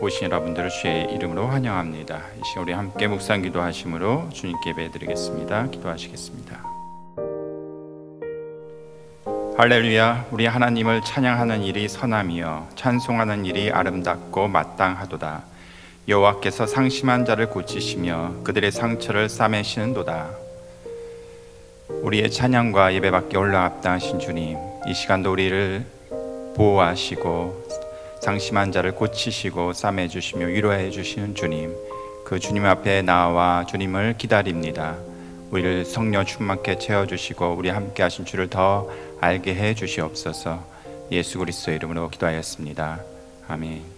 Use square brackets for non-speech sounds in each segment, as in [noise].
오신 여러분들을 주의 이름으로 환영합니다. 이 시간 우리 함께 묵상 기도하심으로 주님께 예배드리겠습니다. 기도하시겠습니다. 할렐루야 우리 하나님을 찬양하는 일이 선함이요 찬송하는 일이 아름답고 마땅하도다 여호와께서 상심한 자를 고치시며 그들의 상처를 싸매시는도다 우리의 찬양과 예배받기 올라갑다 하신 주님 이 시간도 우리를 보호하시고 상심한 자를 고치시고 싸매 주시며 위로해 주시는 주님 그 주님 앞에 나와 주님을 기다립니다. 우리를 성령 충만케 채워 주시고 우리 함께 하신 주를 더 알게 해 주시옵소서. 예수 그리스도의 이름으로 기도하였습니다. 아멘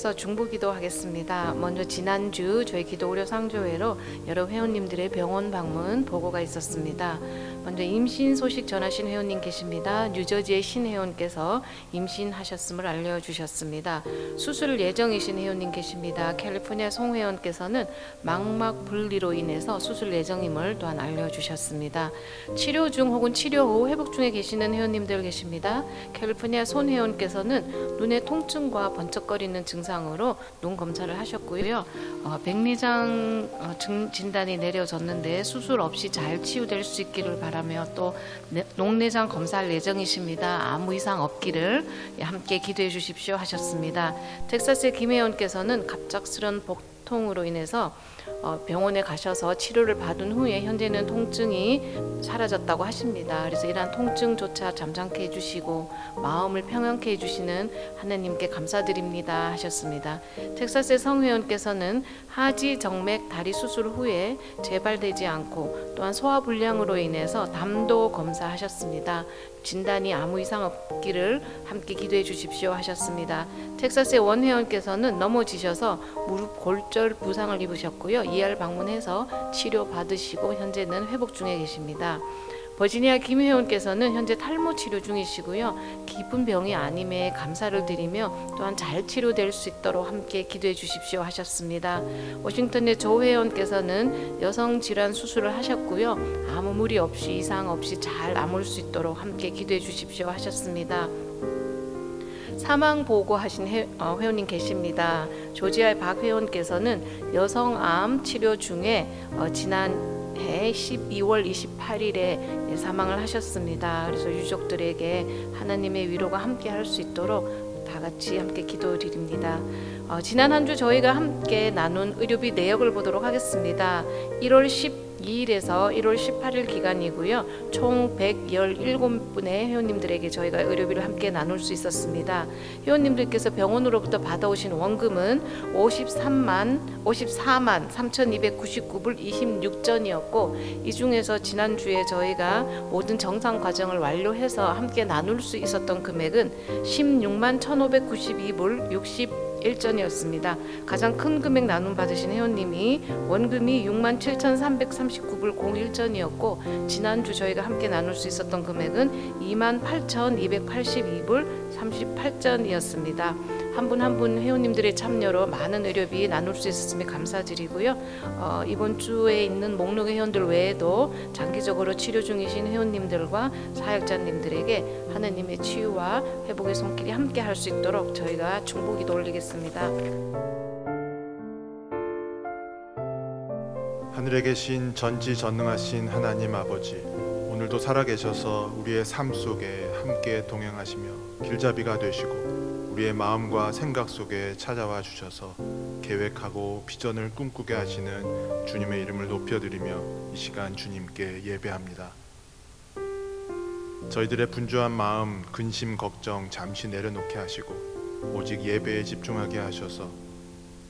위해서 중보 기도 하겠습니다. 먼저 지난주 저희 기도 의료 상조회로 여러 회원님들의 병원 방문 보고가 있었습니다. 먼저 임신 소식 전하신 회원님 계십니다. 뉴저지의 신 회원께서 임신하셨음을 알려주셨습니다. 수술 예정이신 회원님 계십니다. 캘리포니아 송 회원께서는 망막 분리로 인해서 수술 예정임을 또한 알려주셨습니다. 치료 중 혹은 치료 후 회복 중에 계시는 회원님들 계십니다. 캘리포니아 손 회원께서는 눈의 통증과 번쩍거리는 증상으로 눈 검사를 하셨고요. 어, 백내장 어, 증- 진단이 내려졌는데 수술 없이 잘 치유될 수 있기를 바 라며 또 내- 녹내장 검사할 예정이십니다. 아무 이상 없기를 함께 기도해 주십시오 하셨습니다. 텍사스의 김 회원께서는 갑작스런 복 통으로 인해서 어, 병원에 가셔서 치료를 받은 후에 현재는 통증이 사라졌다고 하십니다. 그래서 이러한 통증조차 잠잠케 해주시고 마음을 평안케 해주시는 하나님께 감사드립니다 하셨습니다. 텍사스의 성회원께서는 하지 정맥 다리 수술 후에 재발되지 않고 또한 소화불량으로 인해서 담도 검사하셨습니다. 진단이 아무 이상 없기를 함께 기도해 주십시오 하셨습니다. 텍사스의 원 회원께서는 넘어지셔서 무릎 골절 부상을 입으셨고요. ER 방문해서 치료 받으시고 현재는 회복 중에 계십니다. 버지니아 김 회원께서는 현재 탈모 치료 중이시고요. 깊은 병이 아님에 감사를 드리며 또한 잘 치료될 수 있도록 함께 기도해 주십시오 하셨습니다. 워싱턴의 조 회원께서는 여성 질환 수술을 하셨고요. 아무 무리 없이 이상 없이 잘 아물 수 있도록 함께 기도해 주십시오 하셨습니다. 사망 보고하신 회, 어, 회원님 계십니다. 조지아의 박 회원께서는 여성암 치료 중에 어, 지난 해 12월 28일에 사망을 하셨습니다. 그래서 유족들에게 하나님의 위로가 함께 할 수 있도록 다 같이 함께 기도드립니다. 어, 지난 한 주 저희가 함께 나눈 의료비 내역을 보도록 하겠습니다. 1월 12일에서 1월 18일 기간이고요. 총 117분의 회원님들에게 저희가 의료비를 함께 나눌 수 있었습니다. 회원님들께서 병원으로부터 받아오신 원금은 53만 54만 3,299불 26전이었고 이 중에서 지난주에 저희가 모든 정상 과정을 완료해서 함께 나눌 수 있었던 금액은 16만 1,592불 60 1전이었습니다. 가장 큰 금액 나눔 받으신 회원님이 원금이 6만 7,339불 01전이었고 지난주 저희가 함께 나눌 수 있었던 금액은 2만 8,282불 38전이었습니다. 한 분 한 분 회원님들의 참여로 많은 의료비 나눌 수 있었음에 감사드리고요. 어, 이번 주에 있는 목록의 회원들 외에도 장기적으로 치료 중이신 회원님들과 사역자님들에게 하나님의 치유와 회복의 손길이 함께 할 수 있도록 저희가 중보기도 올리겠습니다. 하늘에 계신 전지전능하신 하나님 아버지 오늘도 살아계셔서 우리의 삶 속에 함께 동행하시며 길잡이가 되시고 우리의 마음과 생각 속에 찾아와 주셔서 계획하고 비전을 꿈꾸게 하시는 주님의 이름을 높여드리며 이 시간 주님께 예배합니다. 저희들의 분주한 마음, 근심, 걱정 잠시 내려놓게 하시고 오직 예배에 집중하게 하셔서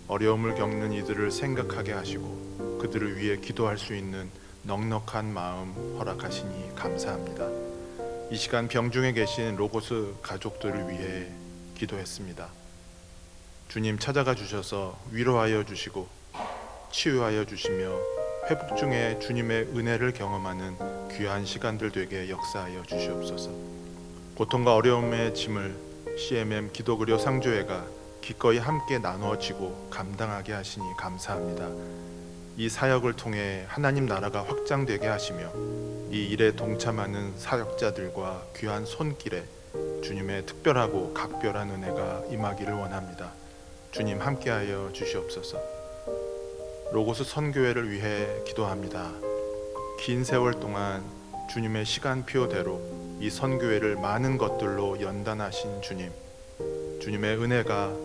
어려움을 겪는 이들을 생각하게 하시고 그들을 위해 기도할 수 있는 넉넉한 마음 허락하시니 감사합니다. 이 시간 병중에 계신 로고스 가족들을 위해 기도했습니다. 주님 찾아가 주셔서 위로하여 주시고 치유하여 주시며 회복 중에 주님의 은혜를 경험하는 귀한 시간들 되게 역사하여 주시옵소서. 고통과 어려움의 짐을 CMM 기도그려 상조회가 기꺼이 함께 나누어지고 감당하게 하시니 감사합니다. 이 사역을 통해 하나님 나라가 확장되게 하시며 이 일에 동참하는 사역자들과 귀한 손길에 주님의 특별하고 각별한 은혜가 임하기를 원합니다. 주님 함께하여 주시옵소서. 로고스 선교회를 위해 기도합니다. 긴 세월 동안 주님의 시간표대로 이 선교회를 많은 것들로 연단하신 주님, 주님의 은혜가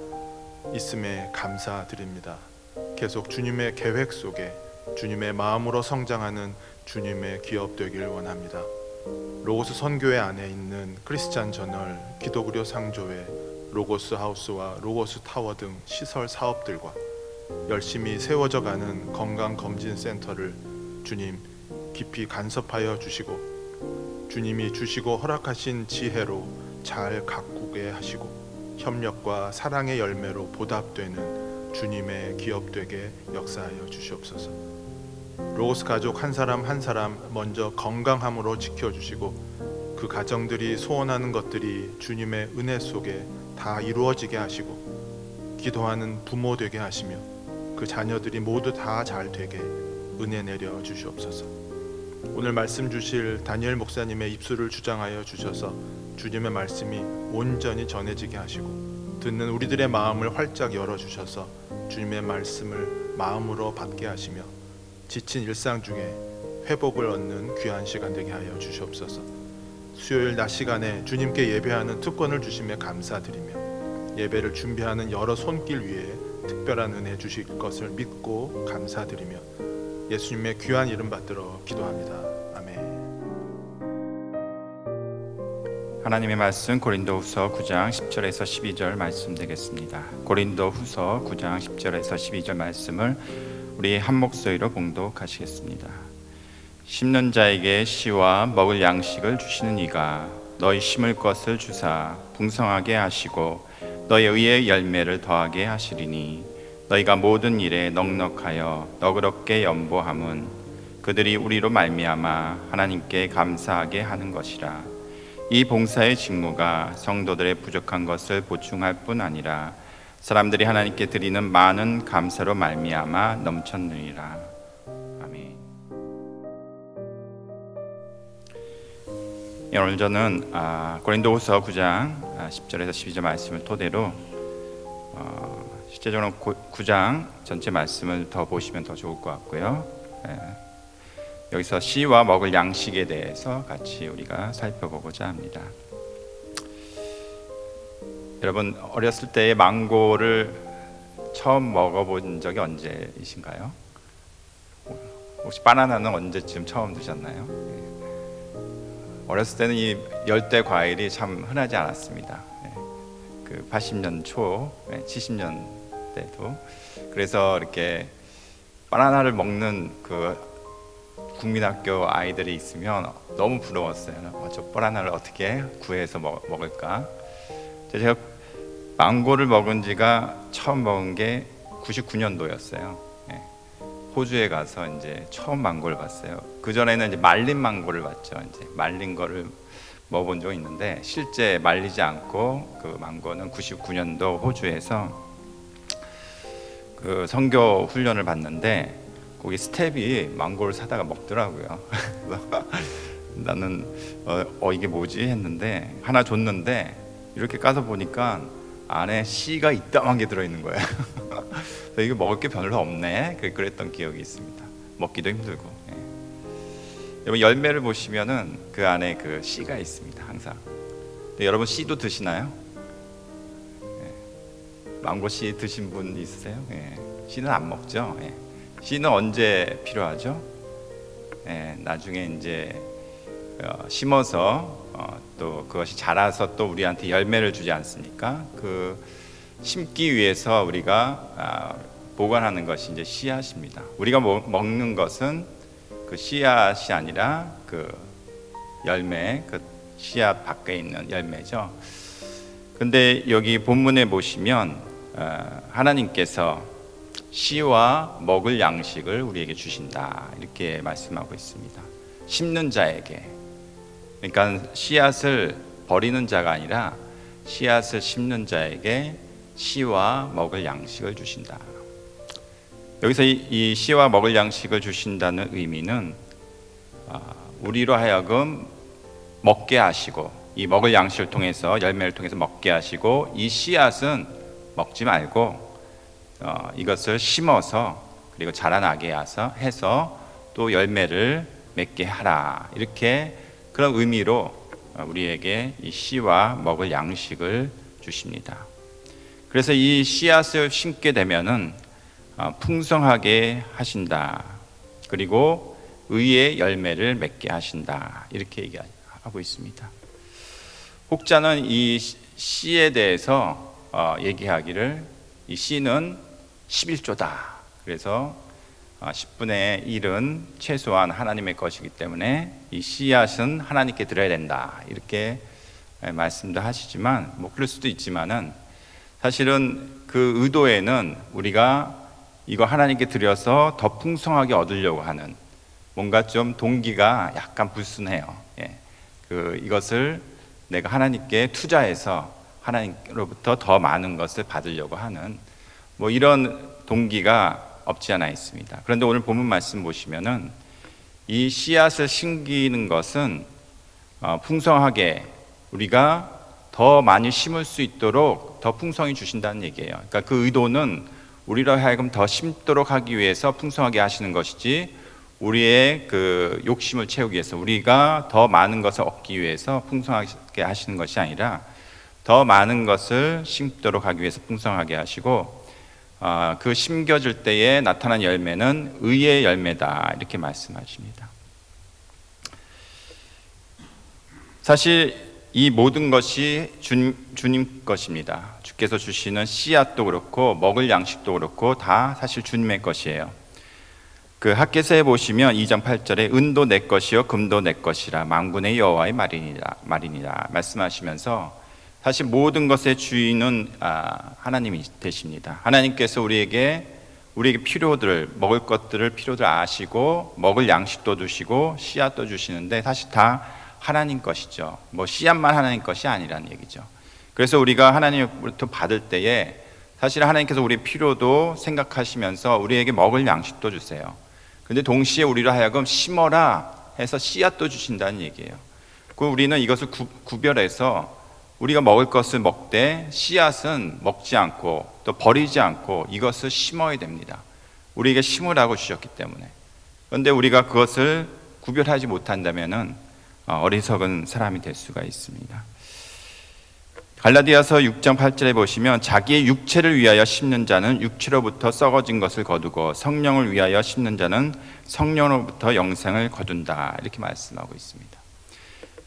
있음에 감사드립니다. 계속 주님의 계획 속에 주님의 마음으로 성장하는 주님의 기업 되길 원합니다. 로고스 선교회 안에 있는 크리스찬 저널, 기도구려 상조회, 로고스 하우스와 로고스 타워 등 시설 사업들과 열심히 세워져 가는 건강 검진 센터를 주님 깊이 간섭하여 주시고 주님이 주시고 허락하신 지혜로 잘 가꾸게 하시고 협력과 사랑의 열매로 보답되는 주님의 기업 되게 역사하여 주시옵소서. 로고스 가족 한 사람 한 사람 먼저 건강함으로 지켜주시고 그 가정들이 소원하는 것들이 주님의 은혜 속에 다 이루어지게 하시고 기도하는 부모 되게 하시며 그 자녀들이 모두 다 잘 되게 은혜 내려 주시옵소서. 오늘 말씀 주실 다니엘 목사님의 입술을 주장하여 주셔서 주님의 말씀이 온전히 전해지게 하시고 듣는 우리들의 마음을 활짝 열어 주셔서 주님의 말씀을 마음으로 받게 하시며 지친 일상 중에 회복을 얻는 귀한 시간 되게 하여 주시옵소서. 수요일 낮 시간에 주님께 예배하는 특권을 주심에 감사드리며 예배를 준비하는 여러 손길 위에 특별한 은혜 주실 것을 믿고 감사드리며 예수님의 귀한 이름 받들어 기도합니다. 하나님의 말씀 고린도후서 9장 10절에서 12절 말씀 되겠습니다. 고린도후서 9장 10절에서 12절 말씀을 우리 한 목소리로 봉독하시겠습니다. 심는 자에게 씨와 먹을 양식을 주시는 이가 너희 심을 것을 주사 풍성하게 하시고 너희 의의 열매를 더하게 하시리니 너희가 모든 일에 넉넉하여 너그럽게 연보함은 그들이 우리로 말미암아 하나님께 감사하게 하는 것이라 이 봉사의 직무가 성도들의 부족한 것을 보충할 뿐 아니라 사람들이 하나님께 드리는 많은 감사로 말미암아 넘쳤느니라 아멘. 예, 오늘 저는 아, 고린도후서 9장 아, 10절에서 12절 말씀을 토대로 어, 실제적으로 고, 9장 전체 말씀을 더 보시면 더 좋을 것 같고요. 예. 여기서 씨와 먹을 양식에 대해서 같이 우리가 살펴보고자 합니다. 여러분 어렸을 때의 망고를 처음 먹어본 적이 언제이신가요? 혹시 바나나는 언제쯤 처음 드셨나요? 예. 어렸을 때는 이 열대 과일이 참 흔하지 않았습니다. 예. 그 80년 초, 70년 때도 그래서 이렇게 바나나를 먹는 그 국민학교 아이들이 있으면 너무 부러웠어요. 어, 저 바나나를 어떻게 구해서 먹, 먹을까? 제가 망고를 먹은 지가 처음 먹은 게 99년도였어요. 예. 호주에 가서 이제 처음 망고를 봤어요. 그 전에는 이제 말린 망고를 봤죠. 이제 말린 거를 먹어본 적이 있는데 실제 말리지 않고 그 망고는 99년도 호주에서 그 선교 훈련을 받는데 거기 스텝이 망고를 사다가 먹더라고요. [laughs] 나는 어, 어 이게 뭐지 했는데 하나 줬는데 이렇게 까서 보니까 안에 씨가 이따만 게 들어있는 거예요. [laughs] 이게 먹을 게 별로 없네. 그- 그랬던 기억이 있습니다. 먹기도 힘들고. 예. 여러분 열매를 보시면은 그 안에 그 씨가 있습니다. 항상. 여러분 씨도 드시나요? 예. 망고 씨 드신 분 있으세요? 예. 씨는 안 먹죠. 예. 씨는 언제 필요하죠? 예, 나중에 이제 어, 심어서 어, 또 그것이 자라서 또 우리한테 열매를 주지 않습니까? 그 심기 위해서 우리가 아, 보관하는 것이 이제 씨앗입니다. 우리가 먹, 먹는 것은 그 씨앗이 아니라 그 열매, 그 씨앗 밖에 있는 열매죠. 근데 여기 본문에 보시면 어, 하나님께서 씨와 먹을 양식을 우리에게 주신다 이렇게 말씀하고 있습니다. 심는 자에게 그러니까 씨앗을 버리는 자가 아니라 씨앗을 심는 자에게 씨와 먹을 양식을 주신다. 여기서 이, 이 씨와 먹을 양식을 주신다는 의미는 아, 우리로 하여금 먹게 하시고 이 먹을 양식을 통해서 열매를 통해서 먹게 하시고 이 씨앗은 먹지 말고 어, 이것을 심어서 그리고 자라나게 해서 해서 또 열매를 맺게 하라 이렇게 그런 의미로 어, 우리에게 이 씨와 먹을 양식을 주십니다. 그래서 이 씨앗을 심게 되면은 어, 풍성하게 하신다. 그리고 의의 열매를 맺게 하신다. 이렇게 얘기하고 있습니다. 혹자는 이 씨- 씨에 대해서 어, 얘기하기를 이 씨는 11조다. 그래서 어, 10분의 1은 최소한 하나님의 것이기 때문에 이 씨앗은 하나님께 드려야 된다. 이렇게 예, 말씀도 하시지만 뭐 그럴 수도 있지만은 사실은 그 의도에는 우리가 이거 하나님께 드려서 더 풍성하게 얻으려고 하는 뭔가 좀 동기가 약간 불순해요. 예. 그 이것을 내가 하나님께 투자해서 하나님로부터 더 많은 것을 받으려고 하는 뭐 이런 동기가 없지 않아 있습니다. 그런데 오늘 본문 말씀 보시면은 이 씨앗을 심기는 것은 어, 풍성하게 우리가 더 많이 심을 수 있도록 더 풍성히 주신다는 얘기예요. 그러니까 그 의도는 우리로 하여금 더 심도록 하기 위해서 풍성하게 하시는 것이지 우리의 그 욕심을 채우기 위해서 우리가 더 많은 것을 얻기 위해서 풍성하게 하시는 것이 아니라 더 많은 것을 심도록 하기 위해서 풍성하게 하시고 아, 그 심겨질 때에 나타난 열매는 의의 열매다 이렇게 말씀하십니다. 사실 이 모든 것이 주, 주님 것입니다. 주께서 주시는 씨앗도 그렇고 먹을 양식도 그렇고 다 사실 주님의 것이에요. 그 학계서에 보시면 2장 8절에 은도 내 것이요 금도 내 것이라 만군의 여호와의 말이니라 말이니라 말씀하시면서 사실 모든 것의 주인은 아, 하나님이 되십니다. 하나님께서 우리에게 우리에게 필요들 먹을 것들을 필요들 아시고 먹을 양식도 주시고 씨앗도 주시는데 사실 다 하나님 것이죠. 뭐 씨앗만 하나님 것이 아니라는 얘기죠. 그래서 우리가 하나님으로부터 받을 때에 사실 하나님께서 우리의 필요도 생각하시면서 우리에게 먹을 양식도 주세요. 근데 동시에 우리로 하여금 심어라 해서 씨앗도 주신다는 얘기예요. 그 우리는 이것을 구, 구별해서 우리가 먹을 것을 먹되 씨앗은 먹지 않고 또 버리지 않고 이것을 심어야 됩니다. 우리에게 심으라고 주셨기 때문에. 그런데 우리가 그것을 구별하지 못한다면은 어, 어리석은 사람이 될 수가 있습니다. 갈라디아서 6장 8절에 보시면 자기의 육체를 위하여 심는 자는 육체로부터 썩어진 것을 거두고 성령을 위하여 심는 자는 성령으로부터 영생을 거둔다 이렇게 말씀하고 있습니다.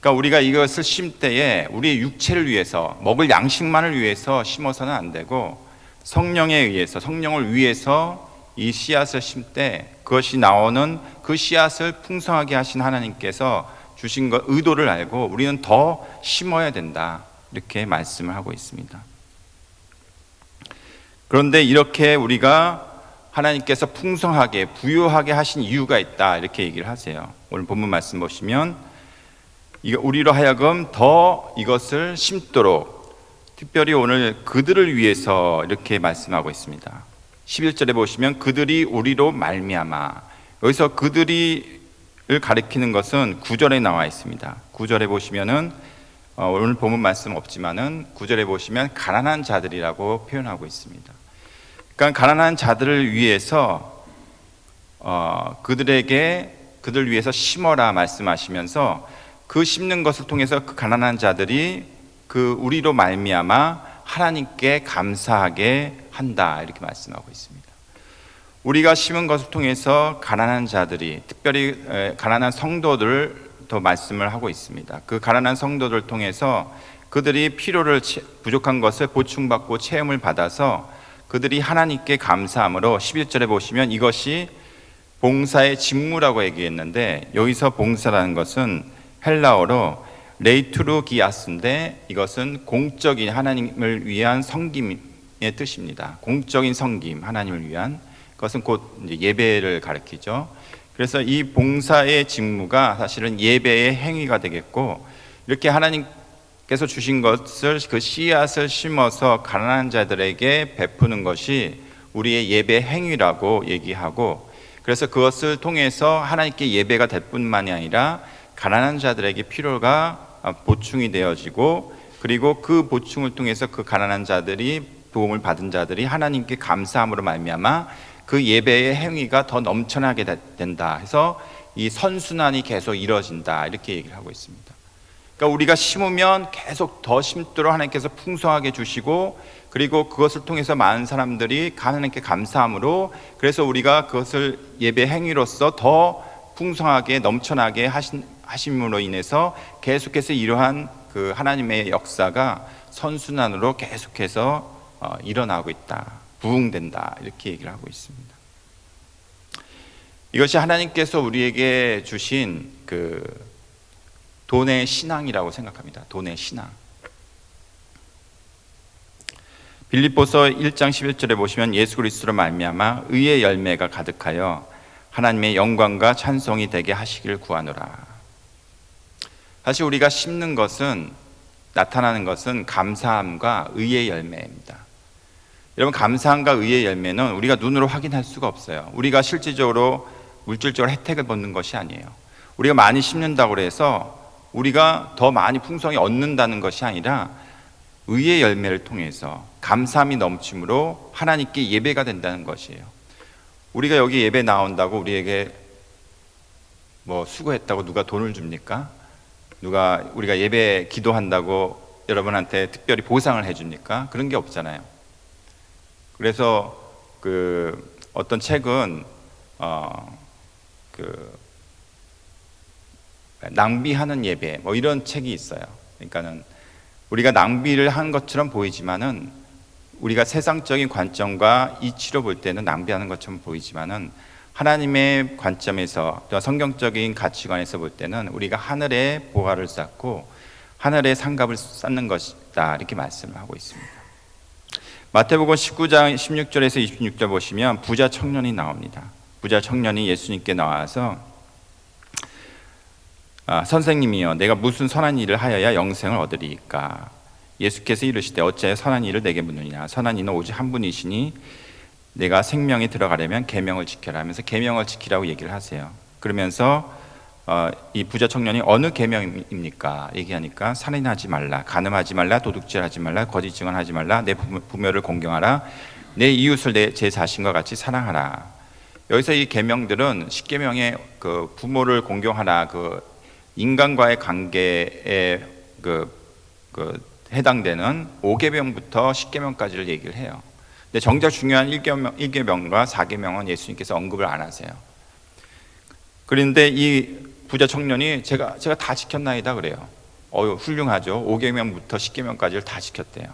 그러니까 우리가 이것을 심 때에 우리의 육체를 위해서 먹을 양식만을 위해서 심어서는 안 되고 성령에 의해서 성령을 위해서 이 씨앗을 심 때 그것이 나오는 그 씨앗을 풍성하게 하신 하나님께서 주신 것 의도를 알고 우리는 더 심어야 된다. 이렇게 말씀을 하고 있습니다. 그런데 이렇게 우리가 하나님께서 풍성하게 부유하게 하신 이유가 있다 이렇게 얘기를 하세요. 오늘 본문 말씀 보시면 이거 우리로 하여금 더 이것을 심도록 특별히 오늘 그들을 위해서 이렇게 말씀하고 있습니다. 11절에 보시면 그들이 우리로 말미암아 여기서 그들이를 가리키는 것은 9절에 나와 있습니다. 9절에 보시면은 어, 오늘 본문 말씀 없지만은 9절에 보시면 가난한 자들이라고 표현하고 있습니다. 그러니까 가난한 자들을 위해서 어, 그들에게 그들 위해서 심어라 말씀하시면서 그 심는 것을 통해서 그 가난한 자들이 그 우리로 말미암아 하나님께 감사하게 한다 이렇게 말씀하고 있습니다. 우리가 심은 것을 통해서 가난한 자들이 특별히 에, 가난한 성도들을 더 말씀을 하고 있습니다. 그 가난한 성도들 통해서 그들이 필요를 채- 부족한 것을 보충받고 체험을 받아서 그들이 하나님께 감사함으로 11절에 보시면 이것이 봉사의 직무라고 얘기했는데 여기서 봉사라는 것은 헬라어로 레이투르기아스인데 이것은 공적인 하나님을 위한 섬김의 뜻입니다. 공적인 섬김, 하나님을 위한 그것은 곧 예배를 가리키죠. 그래서 이 봉사의 직무가 사실은 예배의 행위가 되겠고 이렇게 하나님께서 주신 것을 그 씨앗을 심어서 가난한 자들에게 베푸는 것이 우리의 예배 행위라고 얘기하고 그래서 그것을 통해서 하나님께 예배가 될 뿐만이 아니라 가난한 자들에게 필요가 보충이 되어지고 그리고 그 보충을 통해서 그 가난한 자들이 도움을 받은 자들이 하나님께 감사함으로 말미암아 그 예배의 행위가 더 넘쳐나게 되- 된다 해서 이 선순환이 계속 이루어진다 이렇게 얘기를 하고 있습니다. 그러니까 우리가 심으면 계속 더 심도록 하나님께서 풍성하게 주시고 그리고 그것을 통해서 많은 사람들이 하나님께 감사함으로 그래서 우리가 그것을 예배 행위로서 더 풍성하게 넘쳐나게 하신 하심으로 인해서 계속해서 이러한 그 하나님의 역사가 선순환으로 계속해서 어, 일어나고 있다. 부흥된다. 이렇게 얘기를 하고 있습니다. 이것이 하나님께서 우리에게 주신 그 돈의 신앙이라고 생각합니다. 돈의 신앙. 빌립보서 1장 11절에 보시면 예수 그리스도로 말미암아 의의 열매가 가득하여 하나님의 영광과 찬송이 되게 하시길 구하노라. 사실 우리가 심는 것은 나타나는 것은 감사함과 의의 열매입니다. 여러분 감사함과 의의 열매는 우리가 눈으로 확인할 수가 없어요. 우리가 실질적으로 물질적으로 혜택을 받는 것이 아니에요. 우리가 많이 심는다고 해서 우리가 더 많이 풍성히 얻는다는 것이 아니라 의의 열매를 통해서 감사함이 넘침으로 하나님께 예배가 된다는 것이에요. 우리가 여기 예배 나온다고 우리에게 뭐 수고했다고 누가 돈을 줍니까? 누가 우리가 예배 기도한다고 여러분한테 특별히 보상을 해줍니까? 그런 게 없잖아요. 그래서 그 어떤 책은 어 그 낭비하는 예배 뭐 이런 책이 있어요. 그러니까는 우리가 낭비를 한 것처럼 보이지만은 우리가 세상적인 관점과 이치로 볼 때는 낭비하는 것처럼 보이지만은 하나님의 관점에서 또 성경적인 가치관에서 볼 때는 우리가 하늘의 보화를 쌓고 하늘의 상갑을 쌓는 것이다 이렇게 말씀을 하고 있습니다. 마태복음 19장 16절에서 26절 보시면 부자 청년이 나옵니다. 부자 청년이 예수님께 나와서 아, 선생님이여 내가 무슨 선한 일을 하여야 영생을 얻으리이까 예수께서 이르시되 어찌하여 선한 일을 내게 묻느냐 선한 이는 오직 한 분이시니 내가 생명에 들어가려면 계명을 지켜라 하면서 계명을 지키라고 얘기를 하세요. 그러면서 어, 이 부자 청년이 어느 계명입니까? 얘기하니까 살인하지 말라, 간음하지 말라, 도둑질하지 말라, 거짓 증언하지 말라, 내 부모- 부모를 공경하라, 내 이웃을 내 제 자신과 같이 사랑하라. 여기서 이 계명들은 십계명의 그 부모를 공경하라 그 인간과의 관계에 그, 그 해당되는 5계명부터 10계명까지를 얘기를 해요. 정작 중요한 1계명, 1계명과 4계명은 예수님께서 언급을 안 하세요. 그런데 이 부자 청년이 제가 제가 다 지켰나이다 그래요. 어유 훌륭하죠. 5계명부터 10계명까지를 다 지켰대요.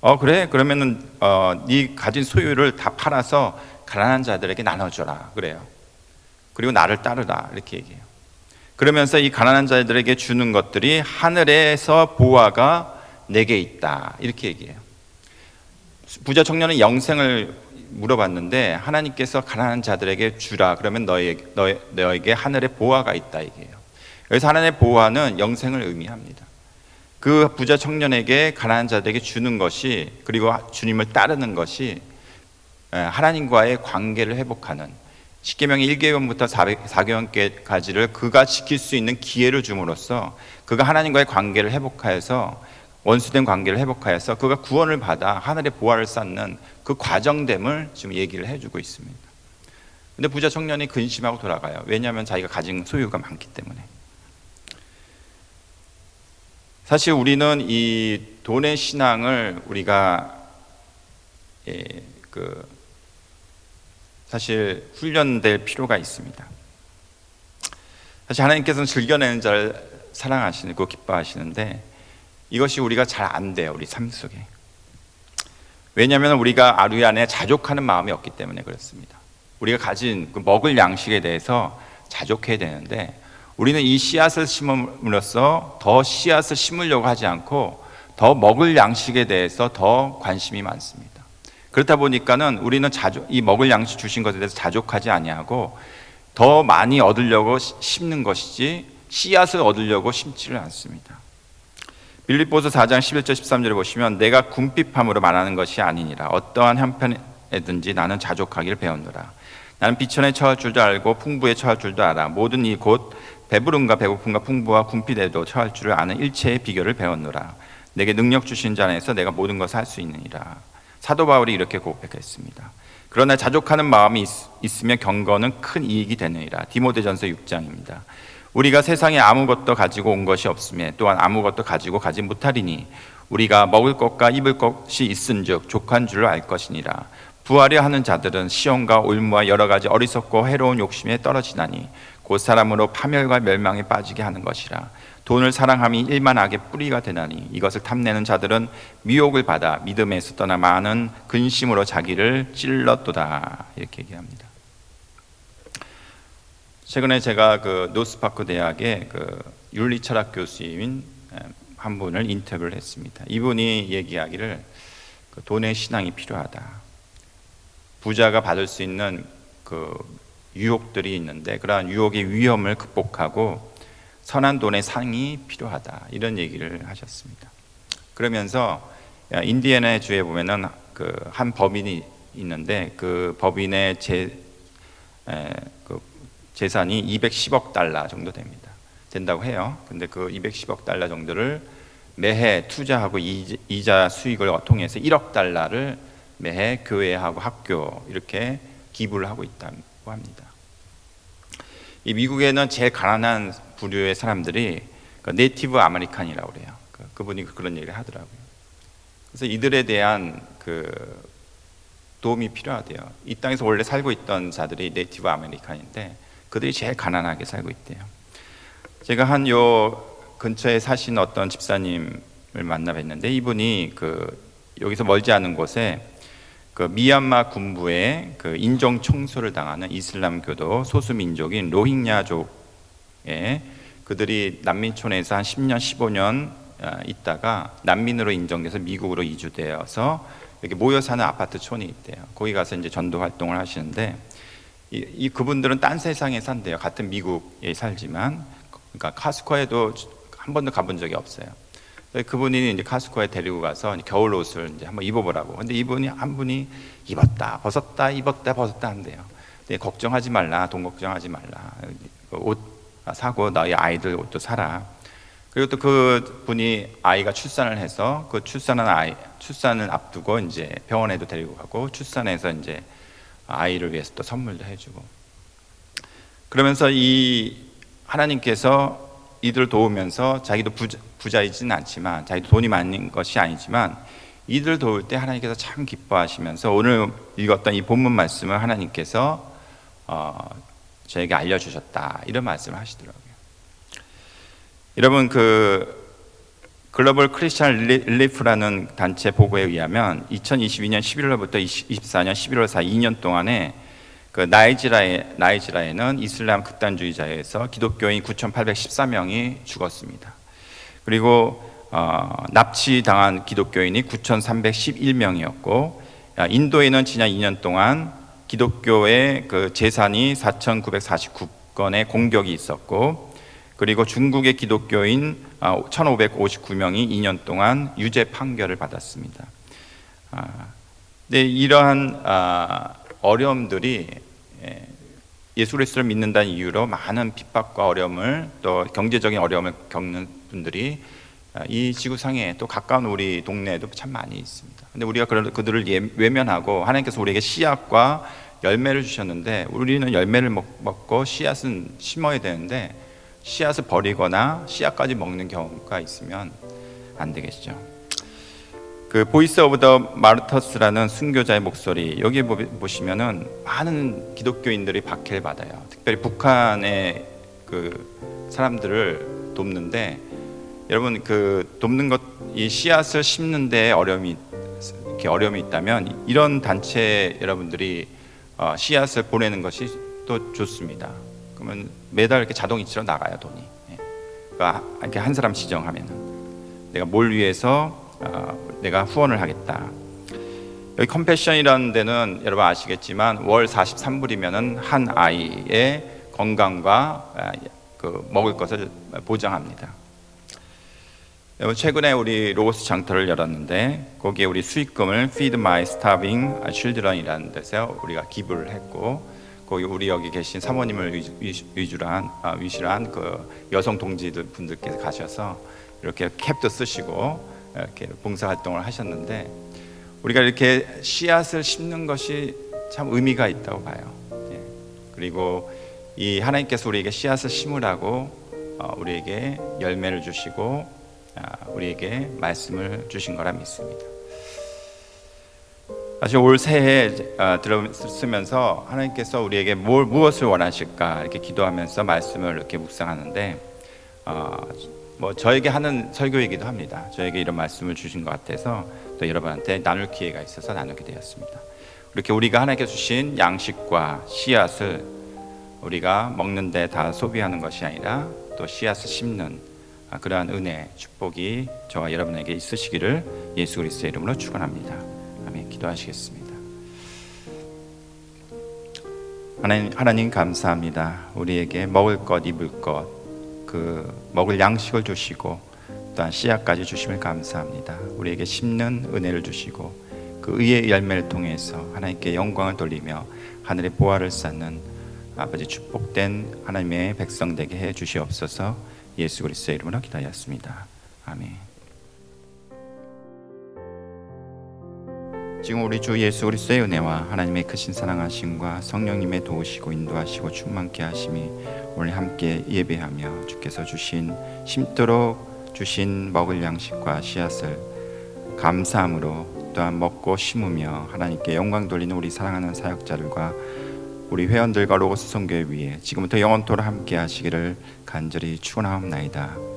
어 그래? 그러면은 어네 가진 소유를 다 팔아서 가난한 자들에게 나눠줘라 그래요. 그리고 나를 따르라 이렇게 얘기해요. 그러면서 이 가난한 자들에게 주는 것들이 하늘에서 보화가 내게 있다 이렇게 얘기해요. 부자 청년은 영생을 물어봤는데 하나님께서 가난한 자들에게 주라 그러면 너희, 너희, 너에게 하늘에 보화가 있다 이게요. 그래서 하나님의 보화는 영생을 의미합니다. 그 부자 청년에게 가난한 자들에게 주는 것이 그리고 주님을 따르는 것이 에, 하나님과의 관계를 회복하는 십계명의 1계명부터 4계명까지를 그가 지킬 수 있는 기회를 줌으로써 그가 하나님과의 관계를 회복하여서 원수된 관계를 회복하여서 그가 구원을 받아 하늘의 보화를 쌓는 그 과정됨을 지금 얘기를 해주고 있습니다. 근데 부자 청년이 근심하고 돌아가요. 왜냐하면 자기가 가진 소유가 많기 때문에. 사실 우리는 이 돈의 신앙을 우리가 예, 그 사실 훈련될 필요가 있습니다. 사실 하나님께서는 즐겨내는 자를 사랑하시고 기뻐하시는데 이것이 우리가 잘 안 돼요 우리 삶 속에. 왜냐하면 우리가 아루이 안에 자족하는 마음이 없기 때문에 그렇습니다. 우리가 가진 그 먹을 양식에 대해서 자족해야 되는데 우리는 이 씨앗을 심음으로써 더 씨앗을 심으려고 하지 않고 더 먹을 양식에 대해서 더 관심이 많습니다. 그렇다 보니까는 우리는 자족, 이 먹을 양식 주신 것에 대해서 자족하지 아니하고 더 많이 얻으려고 시- 심는 것이지 씨앗을 얻으려고 심지를 않습니다. 빌립보서 4장 11절 13절을 보시면 내가 궁핍함으로 말하는 것이 아니니라. 어떠한 형편에든지 나는 자족하기를 배웠노라. 나는 비천에 처할 줄도 알고 풍부에 처할 줄도 알아. 모든 이 곧 배부름과 배고픔과 풍부와 궁핍에도 처할 줄을 아는 일체의 비결을 배웠노라. 내게 능력 주신 자 안에서 내가 모든 것을 할 수 있느니라. 사도 바울이 이렇게 고백했습니다. 그러나 자족하는 마음이 있, 있으면 경건은 큰 이익이 되느니라. 디모데전서 6장입니다 우리가 세상에 아무것도 가지고 온 것이 없음에 또한 아무것도 가지고 가지 못하리니 우리가 먹을 것과 입을 것이 있은즉 족한 줄을 알 것이니라. 부하려 하는 자들은 시험과 올무와 여러 가지 어리석고 해로운 욕심에 떨어지나니 곧 사람으로 파멸과 멸망에 빠지게 하는 것이라. 돈을 사랑함이 일만 악의 뿌리가 되나니 이것을 탐내는 자들은 미혹을 받아 믿음에서 떠나 많은 근심으로 자기를 찔렀도다. 이렇게 얘기합니다. 최근에 제가 그 노스파크 대학의 그 윤리철학 교수인 한 분을 인터뷰를 했습니다. 이분이 얘기하기를 그 돈의 신앙이 필요하다. 부자가 받을 수 있는 그 유혹들이 있는데 그러한 유혹의 위험을 극복하고 선한 돈의 상이 필요하다. 이런 얘기를 하셨습니다. 그러면서 인디애나 주에 보면은 그 한 법인이 있는데 그 법인의 제 에, 그 재산이 210억 달러 정도 됩니다. 된다고 해요. 근데 그 210억 달러 정도를 매해 투자하고 이자- 수익을 통해서 1억 달러를 매해 교회하고 학교 이렇게 기부를 하고 있다고 합니다. 이 미국에는 제일 가난한 부류의 사람들이 그 네이티브 아메리칸이라고 그래요. 그- 그분이 그런 얘기를 하더라고요. 그래서 이들에 대한 그 도움이 필요하대요. 이 땅에서 원래 살고 있던 자들이 네이티브 아메리칸인데 그들이 제일 가난하게 살고 있대요. 제가 한 요 근처에 사신 어떤 집사님을 만나 뵀는데 이분이 그 여기서 멀지 않은 곳에 그 미얀마 군부의 그 인종 청소를 당하는 이슬람교도 소수 민족인 로힝야족에 그들이 난민촌에서 한 10년, 15년 아, 있다가 난민으로 인정돼서 미국으로 이주되어서 이렇게 모여 사는 아파트 촌이 있대요. 거기 가서 이제 전도 활동을 하시는데 이, 이 그분들은 딴 세상에 산대요. 같은 미국에 살지만 그러니까 카스코에도 한 번도 가본 적이 없어요. 그분이 이제 카스코에 데리고 가서 겨울 옷을 이제 한번 입어보라고. 근데 이분이 한 분이 입었다, 벗었다, 입었다, 벗었다 한대요. 근데 걱정하지 말라, 돈 걱정하지 말라. 그옷 사고 너희 아이들 옷도 사라. 그리고 또 그 분이 아이가 출산을 해서 그 출산한 아이 출산을 앞두고 이제 병원에도 데리고 가고 출산해서 이제 아이를 위해서 또 선물도 해주고 그러면서 이 하나님께서 이들을 도우면서 자기도 부자, 부자이지는 않지만 자기도 돈이 많은 것이 아니지만 이들을 도울 때 하나님께서 참 기뻐하시면서 오늘 읽었던 이 본문 말씀을 하나님께서 어, 저에게 알려주셨다 이런 말씀을 하시더라고요. 여러분 그 글로벌 크리스천 릴리프라는 단체 보고에 의하면 2022년 11월부터 24년 11월 사이 2년 동안에 그 나이지라에 나이지라에는 이슬람 극단주의자에서 기독교인 9,814명이 죽었습니다. 그리고 어, 납치당한 기독교인이 9,311명이었고 인도에는 지난 2년 동안 기독교의 그 재산이 4,949건의 공격이 있었고 그리고 중국의 기독교인 1,559명이 2년 동안 유죄 판결을 받았습니다. 아, 근데 이러한 아, 어려움들이 예, 예수 그리스도를 믿는다는 이유로 많은 핍박과 어려움을 또 경제적인 어려움을 겪는 분들이 아, 이 지구상에 또 가까운 우리 동네에도 참 많이 있습니다. 근데 우리가 그들을 예- 외면하고 하나님께서 우리에게 씨앗과 열매를 주셨는데 우리는 열매를 먹- 먹고 씨앗은 심어야 되는데 씨앗을 버리거나 씨앗까지 먹는 경우가 있으면 안 되겠죠. 그 보이스 오브 더 마르터스라는 순교자의 목소리 여기 보- 보시면은 많은 기독교인들이 박해를 받아요. 특별히 북한의 그 사람들을 돕는데 여러분 그 돕는 것 이 씨앗을 심는데 어려움이 이렇게 어려움이 있다면 이런 단체 여러분들이 어, 씨앗을 보내는 것이 또 좋습니다. 그러면 매달 이렇게 자동 이체로 나가요 돈이. 예. 그러니까 이렇게 한 사람 지정하면은 내가 뭘 위해서 어, 내가 후원을 하겠다. 여기 컴패션이라는 데는 여러분 아시겠지만 월 43불이면은 한 아이의 건강과 아, 그 먹을 것을 보장합니다. 최근에 우리 로고스 장터를 열었는데 거기에 우리 수익금을 Feed My Starving Children이라는 데서 우리가 기부를 했고 거기 우리 여기 계신 사모님을 위주, 한 아, 위시로 한그 여성 동지들 분들께서 가셔서 이렇게 캡도 쓰시고 이렇게 봉사 활동을 하셨는데 우리가 이렇게 씨앗을 심는 것이 참 의미가 있다고 봐요. 예. 그리고 이 하나님께서 우리에게 씨앗을 심으라고 어, 우리에게 열매를 주시고 아, 우리에게 말씀을 주신 거라 믿습니다. 사실 올 새해 아, 들으면서 하나님께서 우리에게 뭘 무엇을 원하실까 이렇게 기도하면서 말씀을 이렇게 묵상하는데 어, 뭐 저에게 하는 설교이기도 합니다. 저에게 이런 말씀을 주신 것 같아서 또 여러분한테 나눌 기회가 있어서 나누게 되었습니다. 이렇게 우리가 하나님께 주신 양식과 씨앗을 우리가 먹는데 다 소비하는 것이 아니라 또 씨앗을 심는 아, 그러한 은혜, 축복이 저와 여러분에게 있으시기를 예수 그리스도의 이름으로 축원합니다. 기도하시겠습니다. 하나님, 하나님 감사합니다. 우리에게 먹을 것, 입을 것, 그 먹을 양식을 주시고 또한 씨앗까지 주심을 감사합니다. 우리에게 심는 은혜를 주시고 그 의의 열매를 통해서 하나님께 영광을 돌리며 하늘의 보화를 쌓는 아버지 축복된 하나님의 백성 되게 해 주시옵소서. 예수 그리스도의 이름으로 기도하였습니다. 아멘. 지금 우리 주 예수 그리스도의 은혜와 하나님의 크신 사랑하심과 성령님의 도우시고 인도하시고 충만케 하심이 오늘 함께 예배하며 주께서 주신 심도록 주신 먹을 양식과 씨앗을 감사함으로 또한 먹고 심으며 하나님께 영광 돌리는 우리 사랑하는 사역자들과 우리 회원들과 로고스 성교회 위에 지금부터 영원토록 함께 하시기를 간절히 축원하옵나이다.